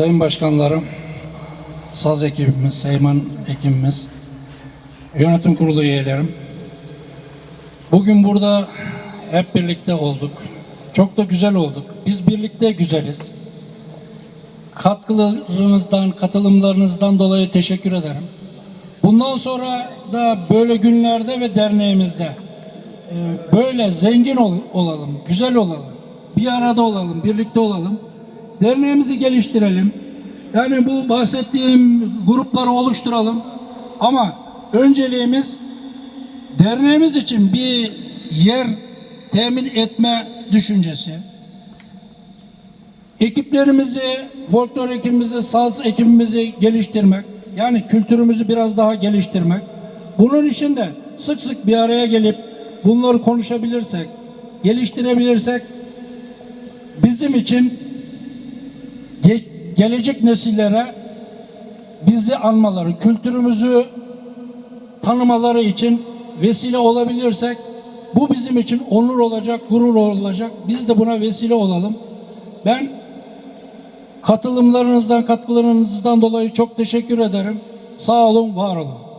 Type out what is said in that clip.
sayın başkanlarım, saz ekibimiz, Seyman ekibimiz, yönetim kurulu üyelerim. Bugün burada hep birlikte olduk. Çok da güzel olduk. Biz birlikte güzeliz. Katkılarınızdan, katılımlarınızdan dolayı teşekkür ederim. Bundan sonra da böyle günlerde ve derneğimizde e, böyle zengin ol- olalım, güzel olalım, bir arada olalım, birlikte olalım. Derneğimizi geliştirelim. Yani bu bahsettiğim grupları oluşturalım. Ama önceliğimiz derneğimiz için bir yer temin etme düşüncesi. Ekiplerimizi, folklor ekibimizi, saz ekibimizi geliştirmek, yani kültürümüzü biraz daha geliştirmek. Bunun için de sık sık bir araya gelip bunları konuşabilirsek, geliştirebilirsek bizim için gelecek nesillere bizi anmaları, kültürümüzü tanımaları için vesile olabilirsek bu bizim için onur olacak, gurur olacak. Biz de buna vesile olalım. Ben katılımlarınızdan, katkılarınızdan dolayı çok teşekkür ederim. Sağ olun, var olun.